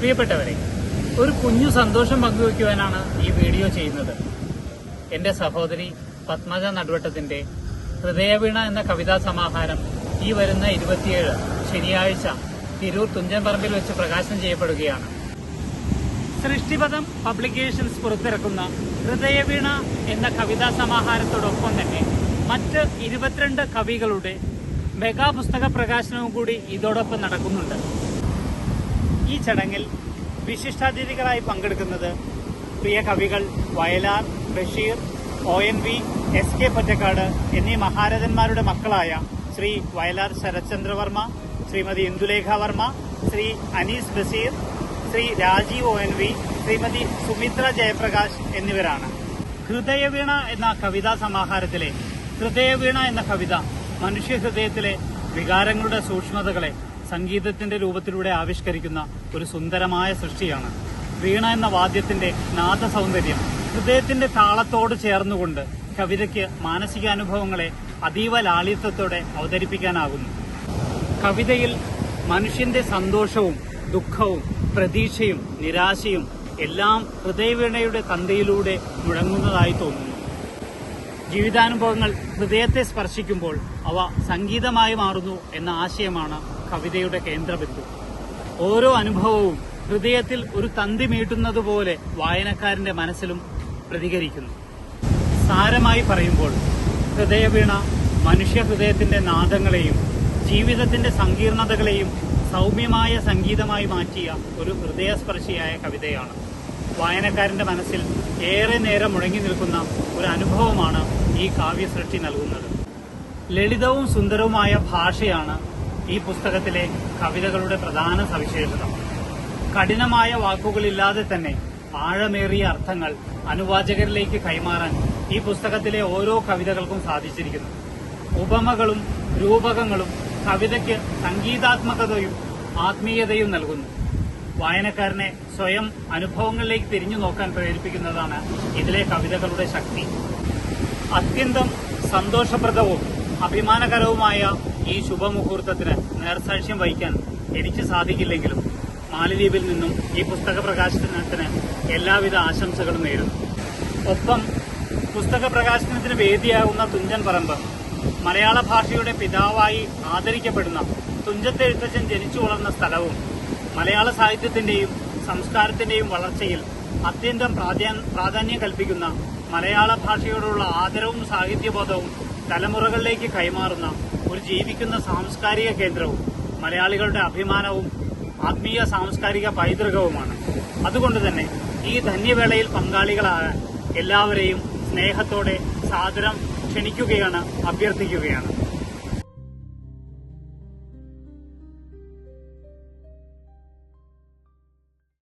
പ്രിയപ്പെട്ടവരെ ഒരു കുഞ്ഞു സന്തോഷം പങ്കുവയ്ക്കുവാനാണ് ഈ വീഡിയോ ചെയ്യുന്നത്. എന്റെ സഹോദരി പത്മജ നടുവട്ടത്തിന്റെ ഹൃദയവീണ എന്ന കവിതാ സമാഹാരം ഈ വരുന്ന ഇരുപത്തിയേഴ് ശനിയാഴ്ച തിരൂർ തുഞ്ചൻപറമ്പിൽ വെച്ച് പ്രകാശനം ചെയ്യപ്പെടുകയാണ്. സൃഷ്ടിപഥം പബ്ലിക്കേഷൻസ് പുറത്തിറക്കുന്ന ഹൃദയവീണ എന്ന കവിതാ സമാഹാരത്തോടൊപ്പം തന്നെ മറ്റ് ഇരുപത്തിരണ്ട് കവികളുടെ മെഗാ പുസ്തക പ്രകാശനവും കൂടി ഇതോടൊപ്പം നടക്കുന്നുണ്ട്. ഈ ചടങ്ങിൽ വിശിഷ്ടാതിഥികളായി പങ്കെടുക്കുന്നത് പ്രിയ കവികൾ Vayalar Basheer O N V S K Pottekkatt എന്നീ മഹാരഥന്മാരുടെ മക്കളായ Sri Vayalar Sarathchandravarma Shrimati Indulekha Varma Sri Anees Basheer Sri Rajeev O N V Shrimati Sumitra Jayaprakash എന്നിവരാണ്. ഹൃദയവീണ എന്ന കവിതാ സമാഹാരത്തിലെ ഹൃദയവീണ എന്ന കവിത മനുഷ്യഹൃദയത്തിലെ വികാരങ്ങളുടെ സൂക്ഷ്മതകളെ സംഗീതത്തിന്റെ രൂപത്തിലൂടെ ആവിഷ്കരിക്കുന്ന ഒരു സുന്ദരമായ സൃഷ്ടിയാണ്. വീണ എന്ന വാദ്യത്തിന്റെ നാദസൗന്ദര്യം ഹൃദയത്തിന്റെ താളത്തോട് ചേർന്നുകൊണ്ട് കവിതയ്ക്ക് മാനസികാനുഭവങ്ങളെ അതീവ ലാളിത്യത്തോടെ അവതരിപ്പിക്കാനാകുന്നു. കവിതയിൽ മനുഷ്യന്റെ സന്തോഷവും ദുഃഖവും പ്രതീക്ഷയും നിരാശയും എല്ലാം ഹൃദയവീണയുടെ തന്തയിലൂടെ മുഴങ്ങുന്നതായി തോന്നുന്നു. ജീവിതാനുഭവങ്ങൾ ഹൃദയത്തെ സ്പർശിക്കുമ്പോൾ അവ സംഗീതമായി മാറുന്നു എന്ന ആശയമാണ് കവിതയുടെ കേന്ദ്രബിന്ദു. ഓരോ അനുഭവവും ഹൃദയത്തിൽ ഒരു തന്തി മീട്ടുന്നതുപോലെ വായനക്കാരന്റെ മനസ്സിലും പ്രതികരിക്കുന്നു. സാരമായി പറയുമ്പോൾ ഹൃദയവീണ മനുഷ്യ ഹൃദയത്തിന്റെ നാദങ്ങളെയും ജീവിതത്തിന്റെ സങ്കീർണതകളെയും സൗമ്യമായ സംഗീതമായി മാറ്റിയ ഒരു ഹൃദയസ്പർശിയായ കവിതയാണ്. വായനക്കാരന്റെ മനസ്സിൽ ഏറെ നേരം മുഴങ്ങി നിൽക്കുന്ന ഒരു അനുഭവമാണ് ഈ കാവ്യസൃഷ്ടി നൽകുന്നത്. ലളിതവും സുന്ദരവുമായ ഭാഷയാണ് ഈ പുസ്തകത്തിലെ കവിതകളുടെ പ്രധാന സവിശേഷത. കഠിനമായ വാക്കുകളില്ലാതെ തന്നെ ആഴമേറിയ അർത്ഥങ്ങൾ അനുവാചകരിലേക്ക് കൈമാറാൻ ഈ പുസ്തകത്തിലെ ഓരോ കവിതകൾക്കും സാധിച്ചിരിക്കുന്നു. ഉപമകളും രൂപകങ്ങളും കവിതയ്ക്ക് സംഗീതാത്മകതയും ആത്മീയതയും നൽകുന്നു. വായനക്കാരനെ സ്വയം അനുഭവങ്ങളിലേക്ക് തിരിഞ്ഞു നോക്കാൻ പ്രേരിപ്പിക്കുന്നതാണ് ഇതിലെ കവിതകളുടെ ശക്തി. അത്യന്തം സന്തോഷപ്രദവും അഭിമാനകരവുമായ ഈ ശുഭമുഹൂർത്തത്തിന് നേർസാക്ഷ്യം വഹിക്കാൻ എനിക്ക് സാധിക്കില്ലെങ്കിലും മാലദ്വീപിൽ നിന്നും ഈ പുസ്തക പ്രകാശനത്തിന് എല്ലാവിധ ആശംസകളും നേരുന്നു. ഒപ്പം പുസ്തക പ്രകാശനത്തിന് വേദിയാകുന്ന തുഞ്ചൻ പറമ്പ് മലയാള ഭാഷയുടെ പിതാവായി ആദരിക്കപ്പെടുന്ന തുഞ്ചത്തെഴുത്തച്ഛൻ ജനിച്ചു വളർന്ന സ്ഥലവും മലയാള സാഹിത്യത്തിന്റെയും സംസ്കാരത്തിന്റെയും വളർച്ചയിൽ അത്യന്തം പ്രാധാ- പ്രാധാന്യം കൽപ്പിക്കുന്ന മലയാള ഭാഷയോടുള്ള ആദരവും സാഹിത്യബോധവും തലമുറകളിലേക്ക് കൈമാറുന്ന ഒരു ജീവിക്കുന്ന സാംസ്കാരിക കേന്ദ്രവും മലയാളികളുടെ അഭിമാനവും ആത്മീയ സാംസ്കാരിക പൈതൃകവുമാണ്. അതുകൊണ്ട് തന്നെ ഈ ധന്യവേളയിൽ പങ്കാളികളാകാൻ എല്ലാവരെയും സ്നേഹത്തോടെ സാദരം ക്ഷണിക്കുകയാണ് അഭ്യർത്ഥിക്കുകയാണ്.